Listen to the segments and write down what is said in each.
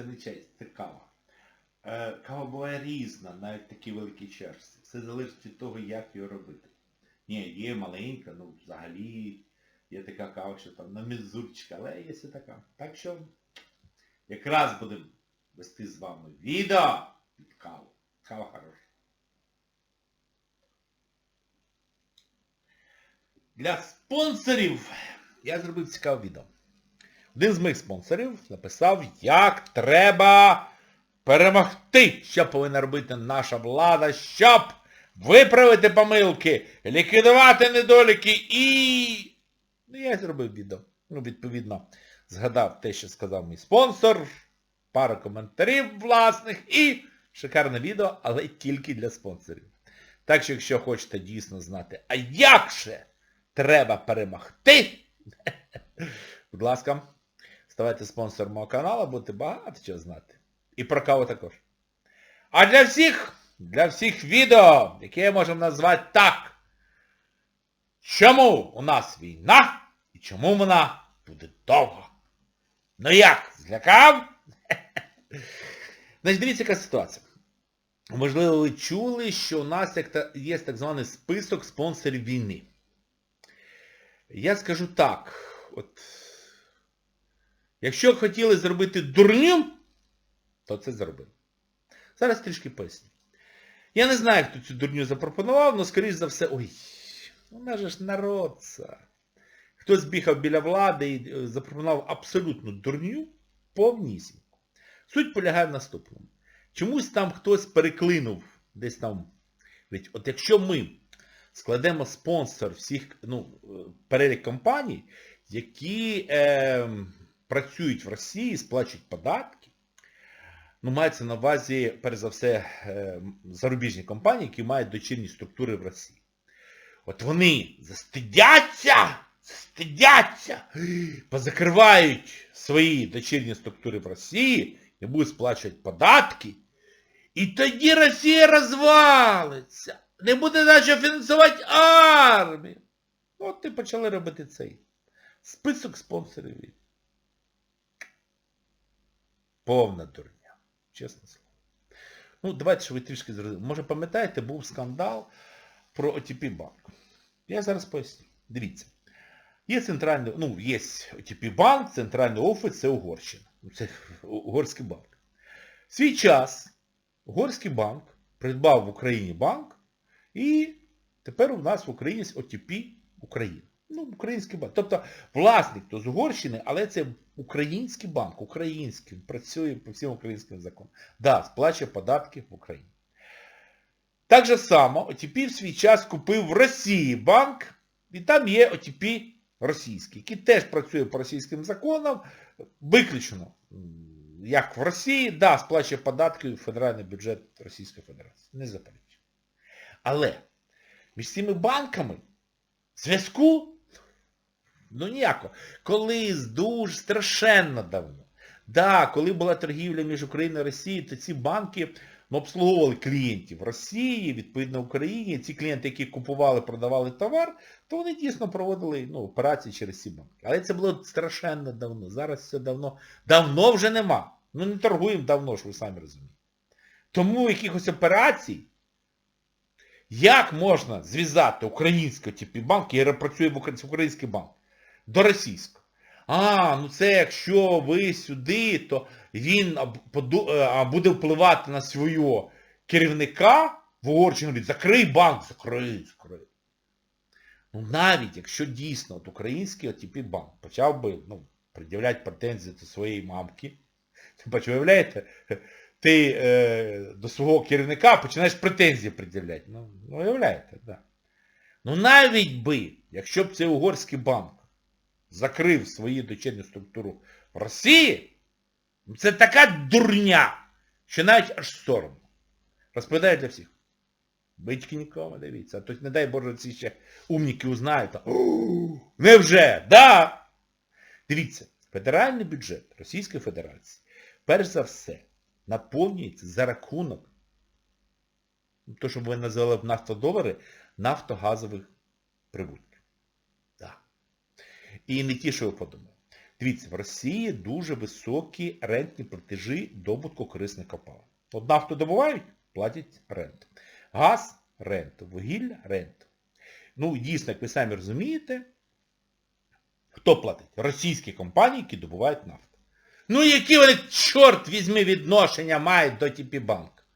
Це не честь, це кава. Е, кава буває різна, навіть такі великі чашці. Все залежить від того, як її робити. Ні, є маленька, ну взагалі є така кава, що там на мізурчика, але є і така. Так що якраз будемо вести з вами відео під каву. Кава хороша. Для спонсорів я зробив цікаве відео. Один з моїх спонсорів написав, як треба перемогти, що повинна робити наша влада, щоб виправити помилки, ліквідувати недоліки і... Ну, я зробив відео. Ну, відповідно, згадав те, що сказав мій спонсор, пара коментарів власних і шикарне відео, але тільки для спонсорів. Так що, якщо хочете дійсно знати, а як же треба перемогти, будь ласка, ставайте спонсором мого каналу, будете багато чого знати. І про каву також. А для всіх, для всіх відео, яке можемо назвати так. Чому у нас війна і чому вона буде довго? Ну як, злякав? Значить, дивіться, яка ситуація. Можливо, ви чули, що у нас є так званий список спонсорів війни. Я скажу так, от, якщо хотіли зробити дурню, то це зробили. Зараз трішки поясню. Я не знаю, хто цю дурню запропонував, але, скоріш за все, ой, нас же ж народ це. Хтось бігав біля влади і е, запропонував абсолютну дурню, повнісіньку. Суть полягає в наступному. Чомусь там хтось переклинув десь там. Ведь от якщо ми складемо спонсор всіх, ну, е, перелік компаній, які е, працюють в Росії, сплачують податки, ну, мається на увазі, перш за все, е, зарубіжні компанії, які мають дочірні структури в Росії. От вони застидяться, застидяться, позакривають свої дочірні структури в Росії і будуть сплачувати податки, і тоді Росія розвалиться. Не буде наче фінансувати армію. От і почали робити цей список спонсорів. Повна дурня. Чесне слово. Ну, давайте, щоб ви трішки зрозуміли. Може, пам'ятаєте, був скандал про OTP банк. Я зараз поясню. Дивіться. Є центральний, ну, є OTP банк, центральний офіс, це Угорщина. Це Угорський банк. В свій час Угорський банк придбав в Україні банк, і тепер у нас в Україні OTP Україна. Ну, український банк. Тобто власник то з Угорщини, але це український банк, український, працює по всім українським законам. Да, сплачує податки в Україні. Так же само OTP в свій час купив в Росії банк, і там є OTP російський, який теж працює по російським законам, виключено, м, як в Росії, да, сплачує податки в федеральний бюджет Російської Федерації. Не заперечую. Але між цими банками зв'язку ну ніяко. Колись дуже страшенно давно. Да, коли була торгівля між Україною і Росією, то ці банки ну, обслуговували клієнтів Росії, відповідно Україні. Ці клієнти, які купували, продавали товар, то вони дійсно проводили ну, операції через ці банки. Але це було страшенно давно. Зараз все давно. Давно вже нема. Ну не торгуємо давно, ж ви самі розумієте. Тому якихось операцій, як можна зв'язати український типу банк, я працює в український банк, до російського? А, ну це якщо ви сюди, то він е, буде впливати на свого керівника в Угорщині, говорить, закрий банк, закрий, закрий. Ну навіть якщо дійсно от український OTP банк почав би ну, пред'являти претензії до своєї мамки, ти бачиш, уявляєте, ти е, до свого керівника починаєш претензії пред'являти. Ну, ну уявляєте, так. Да. Ну навіть би, якщо б цей угорський банк закрив свою дочірню структуру в Росії, ну, це така дурня, що навіть аж соромно. Розповідаю для всіх. Батьки нікому дивіться. А то не дай Боже, ці ще умніки узнають. Та, «О, Невже? Да! Дивіться, федеральний бюджет Російської Федерації, перш за все, наповнюється за рахунок, ну, то, що ви називали б нафтодолари, нафтогазових прибутків. І не ті, що ви подумали. Дивіться, в Росії дуже високі рентні платежі добутку корисних копалин. От нафту добувають, платять ренту. Газ ренту, вугілля ренту. Ну, дійсно, як ви самі розумієте, хто платить? Російські компанії, які добувають нафту. Ну, які вони, чорт візьми, відношення мають до ТП банк?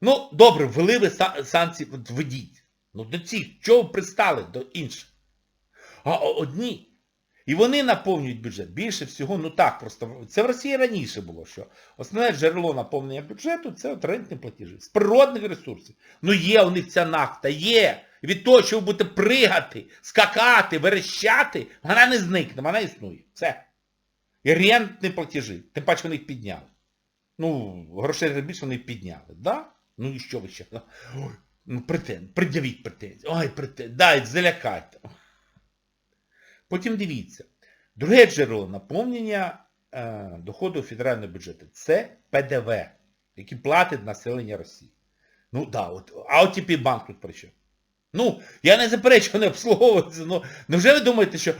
Ну, добре, ввели ви санкції, введіть. Ну, до цих, чого пристали до інших? А одні. І вони наповнюють бюджет. Більше всього, ну так, просто це в Росії раніше було, що основне джерело наповнення бюджету це от рентні платежі. З природних ресурсів. Ну є у них ця нафта, є. Від того, що ви будете пригати, скакати, верещати, вона не зникне, вона існує. Все. І рентні платежі. Тим паче вони їх підняли. Ну, грошей більше вони підняли. Да? Ну і що ви ще? Ой, ну претен, пред'явіть претензії. Ой, претензії. Дай, залякайте. Потім дивіться. Друге джерело наповнення е, доходу федерального бюджету це ПДВ, який платить населення Росії. Ну да, от, а ОТП банк тут при чому? Ну, я не заперечую, вони обслуговуються. Ну, невже ви думаєте, що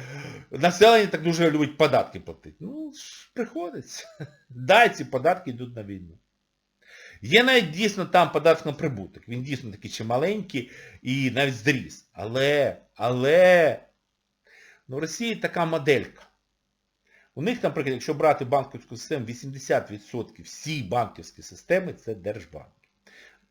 населення так дуже любить податки платити? Ну, приходиться. Да, ці податки йдуть на війну. Є навіть дійсно там податок на прибуток. Він дійсно такий чималенький і навіть зріс. Але, але, ну в Росії така моделька. У них, наприклад, якщо брати банківську систему, 80% всі банківські системи це держбанки.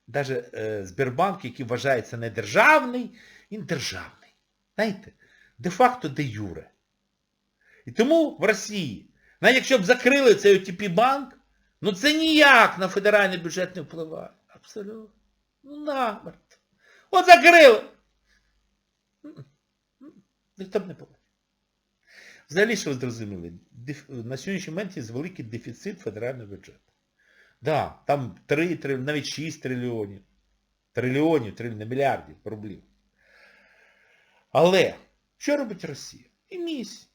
Навіть е, Сбербанк, який вважається не державний, він державний. Знаєте, де-факто де юре. І тому в Росії, навіть якщо б закрили цей ОТП банк, ну це ніяк на федеральний бюджет не впливає. Абсолютно. Ну намертво. От закрили. Ніхто б не побачив. Взагалі, що ви зрозуміли, на сьогоднішній момент є великий дефіцит федерального бюджету. Да, там 3, 3, навіть 6 трильйонів. Трильйонів, трильйонів, мільярдів рублів. Але що робить Росія? Емісія.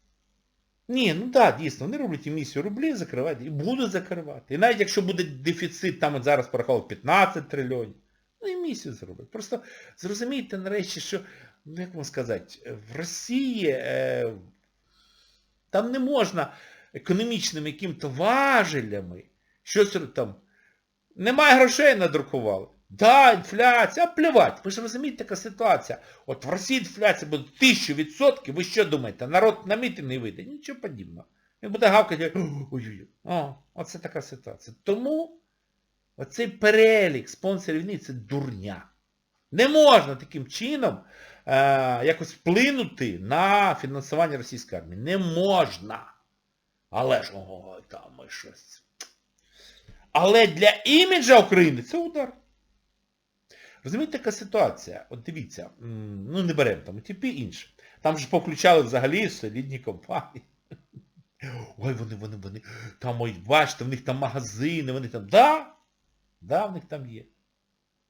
Ні, ну так, да, дійсно, вони роблять емісію рублів, закривають і будуть закривати. І навіть якщо буде дефіцит, там от зараз порахував 15 трильйонів, ну емісію зроблять. Просто зрозумійте нарешті, що, ну як вам сказати, в Росії е, там не можна економічними яким-то важелями, щось там, немає грошей надрукували. Да, інфляція, а плювати. Ви ж розумієте, така ситуація. От в Росії інфляція буде 1000%, ви що думаєте, народ на мітинг не вийде? Нічого подібного. Він буде гавкати, ой-ой-ой. О, оце така ситуація. Тому оцей перелік спонсорів війни це дурня. Не можна таким чином е, якось вплинути на фінансування російської армії. Не можна. Але ж, ой, там ми щось. Але для іміджа України це удар. Розумієте, така ситуація? От дивіться, ну не беремо там, типи інше. Там ж повключали взагалі солідні компанії. Ой, вони, вони, вони, там, ой, бачите, в них там магазини, вони там, да, да, в них там є.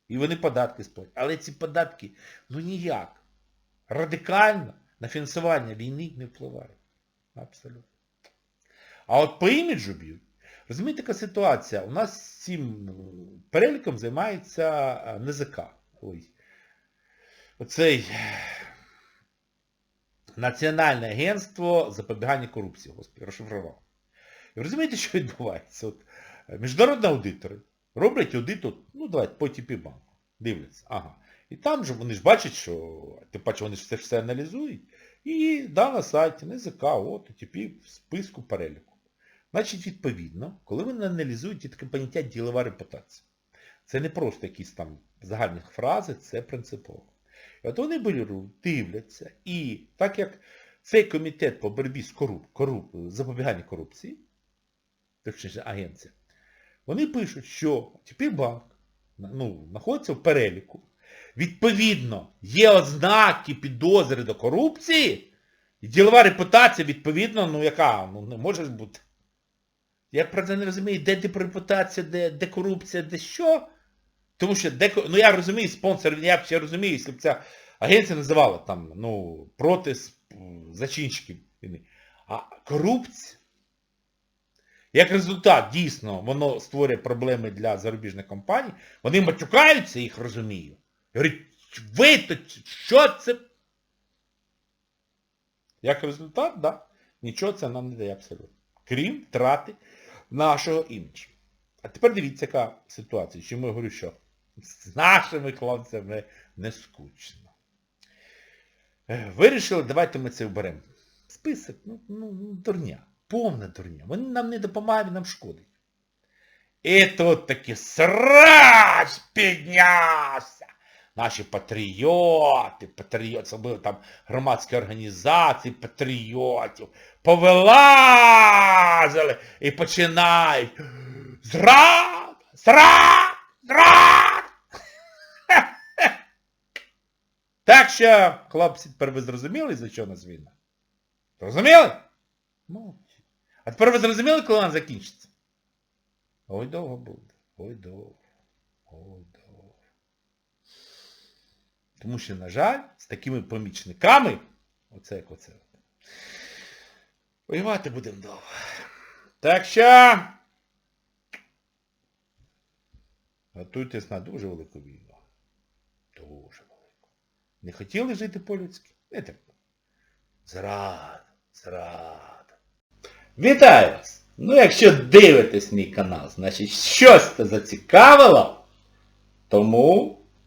І вони податки сплатять. Але ці податки, ну ніяк, радикально на фінансування війни не впливають. Абсолютно. А от по іміджу б'ють. Розумієте, така ситуація. У нас цим переліком займається е, НЗК. Ой. Оцей Національне агентство запобігання корупції, господи, розшифрував. І розумієте, що відбувається? От, е, міжнародні аудитори роблять аудит, от, ну давайте, по ТП банку. Дивляться. Ага. І там же вони ж бачать, що, тим паче вони ж це все аналізують. І да, на сайті НЗК, от, ТП в списку переліку. Значить, відповідно, коли вони аналізують є таке поняття ділова репутація. Це не просто якісь там загальні фрази, це принципово. І от вони беруть, дивляться, і так як цей комітет по боротьбі з коруп, коруп, запобіганню корупції, точніше агенція, вони пишуть, що тепер банк ну, знаходиться в переліку. Відповідно, є ознаки підозри до корупції, і ділова репутація, відповідно, ну яка, ну не може бути. Я правда не розумію, де репутація, де, де корупція, де що. Тому що, де, ну я розумію, спонсор, я ще розумію, якщо б ця агенція називала там, ну, проти зачинщиків. А корупція, як результат, дійсно, воно створює проблеми для зарубіжних компаній, вони матюкаються, їх розумію. Говорять, ви то що це? Як результат, да, Нічого це нам не дає абсолютно. Крім втрати нашого іміджу. А тепер дивіться, яка ситуація. Чому я говорю, що з нашими хлопцями не скучно. Е, Вирішили, давайте ми це вберемо. Список, ну, ну, дурня. Повна дурня. Вони нам не допомагають, нам шкодить. І тут таки срач піднявся. Наші патріоти, патріоти, особливо там громадські організації патріотів, повилазили і починають. Зрад! Зрад! Зрад! Так що, хлопці, тепер ви зрозуміли, за що нас війна? Зрозуміли? Мовчі. А тепер ви зрозуміли, коли вона закінчиться? Ой, довго буде. Ой, довго. Ой, довго. Тому що, на жаль, з такими помічниками, оце як оце, воювати будемо довго. Так що... Готуйтесь на дуже велику війну. Дуже велику. Не хотіли жити по-людськи? Не так. Зрада, зрада. Вітаю вас! Ну, якщо дивитесь мій канал, значить щось це зацікавило, тому